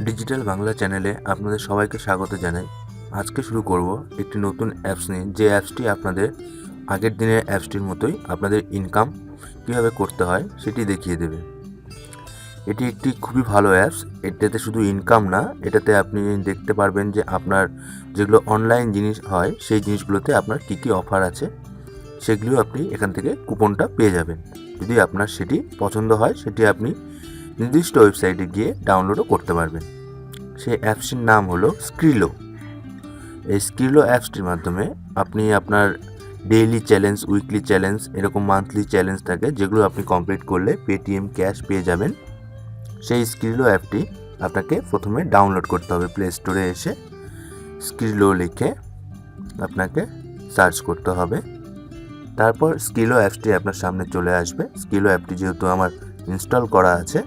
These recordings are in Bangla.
ডিজিটাল বাংলা চ্যানেলে আপনাদের সবাইকে স্বাগত জানাই। আজকে শুরু করব একটি নতুন অ্যাপস নিয়ে। যে অ্যাপসটি আপনাদের আগের দিনের অ্যাপসটির মতোই আপনাদের ইনকাম কীভাবে করতে হয় সেটি দেখিয়ে দেবে। এটি একটি খুবই ভালো অ্যাপস। এটাতে শুধু ইনকাম না, এটাতে আপনি দেখতে পারবেন যে আপনার যেগুলো অনলাইন জিনিস হয়, সেই জিনিসগুলোতে আপনার কী কী অফার আছে, সেগুলিও আপনি এখান থেকে কুপনটা পেয়ে যাবেন। যদি আপনার সেটি পছন্দ হয়, সেটি আপনি নির্দিষ্ট ওয়েবসাইটে গিয়ে ডাউনলোডও করতে পারবেন। সেই অ্যাপসটির নাম হলো স্ক্রিলো এই স্ক্রিলো অ্যাপসটির মাধ্যমে আপনি আপনার ডেইলি চ্যালেঞ্জ উইকলি চ্যালেঞ্জ এরকম মান্থলি চ্যালেঞ্জ থাকে, যেগুলো আপনি কমপ্লিট করলে পেটিএম ক্যাশ পেয়ে যাবেন। সেই স্ক্রিলো অ্যাপটি আপনাকে প্রথমে ডাউনলোড করতে হবে প্লে স্টোরে এসে স্ক্রিলো লিখে আপনাকে সার্চ করতে হবে। তারপর স্কিলো অ্যাপসটি আপনার সামনে চলে আসবে। স্কিলো অ্যাপটি যেহেতু আমার ইনস্টল করা আছে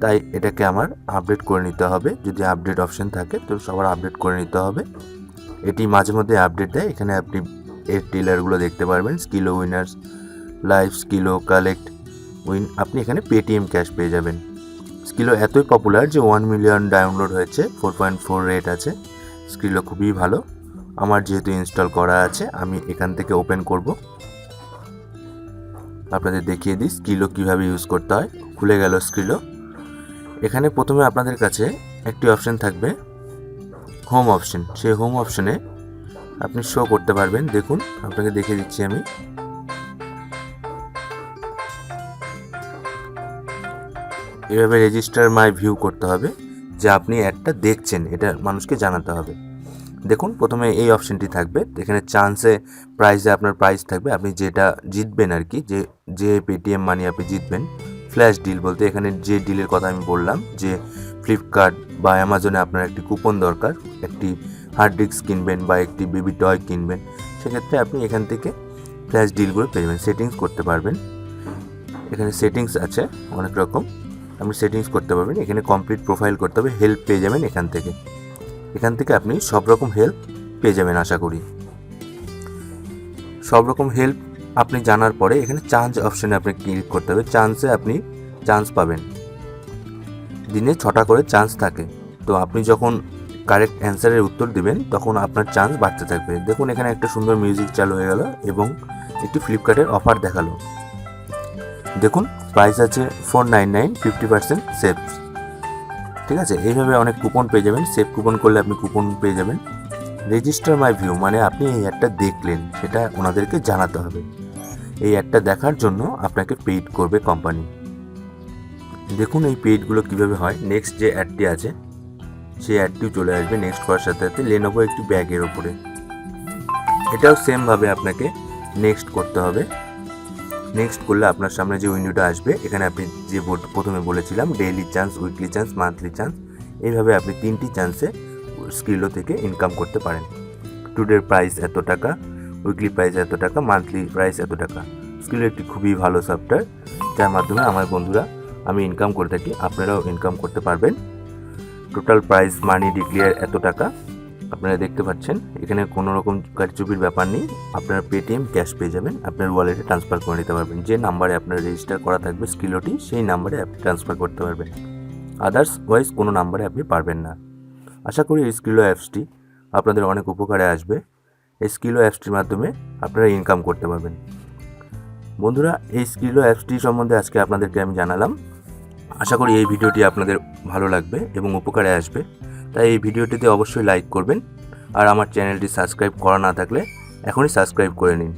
তাই এটাকে আমার আপডেট করে নিতে হবে। যদি আপডেট অপশন থাকে, তো সবার আপডেট করে নিতে হবে। এটি মাঝে মধ্যে আপডেট দেয়। এখানে আপনি এর টেলারগুলো দেখতে পারবেন। Skillo winners live Skillo collect win আপনি এখানে পেটিএম ক্যাশ পেয়ে যাবেন। স্কিলো এতই পপুলার যে ওয়ান মিলিয়ন ডাউনলোড হয়েছে ফোর পয়েন্ট ফোর রেট আছে। স্কিলো খুবই ভালো। আমার যেহেতু ইনস্টল করা আছে, আমি এখান থেকে ওপেন করব। আপনাদের দেখিয়ে দিই স্কিলো কীভাবে ইউজ করতে হয়। খুলে গেল স্কিলো এখানে প্রথমে আপনাদের কাছে একটি অপশন থাকবে হোম অপশন সেই হোম অপশনে আপনি শো করতে পারবেন। দেখুন, আপনাকে দেখিয়ে দিচ্ছি আমি। এভাবে রেজিস্টার মাই ভিউ করতে হবে, যে আপনি অ্যাডটা দেখছেন, এটা মানুষকে জানাতে হবে। দেখুন, প্রথমে এই অপশনটি থাকবে। এখানে চান্সে প্রাইজে আপনার প্রাইস থাকবে। আপনি যেটা জিতবেন আর কি, যে যে পেটিএম মানি আপনি জিতবেন ফ্ল্যাশ ডিল বলতে এখানে যে ডিলের কথা আমি বললাম, যে ফ্লিপকার্ট বা অ্যামাজনে আপনার একটি কুপন দরকার, একটি হার্ড ডিস্ক কিনবেন বা একটি বেবি টয় কিনবেন, সেক্ষেত্রে আপনি এখান থেকে ফ্ল্যাশ ডিলগুলো পেয়ে যাবেন সেটিংস করতে পারবেন। এখানে সেটিংস আছে, অনেক রকম। আপনি সেটিংস করতে পারবেন, এখানে কমপ্লিট প্রোফাইল করতে হবে হেল্প পেয়ে যাবেন এখান থেকে। এখান থেকে আপনি সব রকম হেল্প পেয়ে যাবেন, আশা করি। সব রকম হেল্প আপনি জানার পরে এখানে চান্স অপশানে আপনি ক্লিক করতে হবে। চান্সে আপনি চান্স পাবেন। দিনে ছটা করে চান্স থাকে। তো আপনি যখন কারেক্ট অ্যান্সারের উত্তর দিবেন, তখন আপনার চান্স বাড়তে থাকবে। দেখুন, এখানে একটা সুন্দর মিউজিক চালু হয়ে গেল এবং একটি ফ্লিপকার্টের অফার দেখাল। দেখুন প্রাইস আছে four nine nine fifty percent save ঠিক আছে? এইভাবে অনেক কুপন পেয়ে যাবেন। সেভ কুপন করলে আপনি কুপন পেয়ে যাবেন। রেজিস্টার মাই ভিউ মানে আপনি এই অ্যাডটা দেখলেন, সেটা ওনাদেরকে জানাতে হবে। এই অ্যাডটা দেখার জন্য আপনাকে পেইড করবে কোম্পানি দেখুন এই পেইডগুলো কীভাবে হয়। নেক্সট যে অ্যাডটি আছে, সেই অ্যাডটিও চলে আসবে নেক্সট করার সাথে সাথে। লেনোভো একটি ব্যাগের ওপরে। এটাও সেমভাবে আপনাকে নেক্সট করতে হবে। নেক্সট করলে আপনার সামনে যে উইন্ডোটা আসবে, এখানে আপনি যে বোর্ড প্রথমে বলেছিলাম daily chance weekly chance monthly chance এইভাবে আপনি তিনটি চান্সে স্কিলো থেকে ইনকাম করতে পারেন। টুডের প্রাইস এত টাকা উইকলি প্রাইস এত টাকা মান্থলি প্রাইস এত টাকা। স্কিলো একটি খুবই ভালো সফটওয়্যার যার মাধ্যমে আমার বন্ধুরা, আমি ইনকাম করে থাকি, আপনারাও ইনকাম করতে পারবেন। টোটাল প্রাইস মানি ডিক্লিয়ার এত টাকা, আপনারা দেখতে পাচ্ছেন, এখানে কোনো রকম কারচুপির ব্যাপার নেই, আপনারা পেটিএম ক্যাশ পেয়ে যাবেন, আপনার ওয়ালেটে ট্রান্সফার করে নিতে পারবেন। যে নাম্বারে আপনার রেজিস্টার করা থাকবে স্কিলোটি সেই নাম্বারে আপনি ট্রান্সফার করতে পারবেন। আদার্স ওয়াইজ কোনো নাম্বারে আপনি পারবেন না। আশা করি এই স্কিলো অ্যাপসটি আপনাদের অনেক উপকারে আসবে। এই স্কিলো অ্যাপসটির মাধ্যমে আপনারা ইনকাম করতে পারবেন। বন্ধুরা, এই স্কিলো অ্যাপসটি সম্বন্ধে আজকে আপনাদেরকে আমি জানালাম। আশা করি এই ভিডিওটি আপনাদের ভালো লাগবে এবং উপকারে আসবে। তাই এই ভিডিওটিতে অবশ্যই লাইক করবেন। আর আমার চ্যানেলটি সাবস্ক্রাইব করা না থাকলে এখনই সাবস্ক্রাইব করে নিন।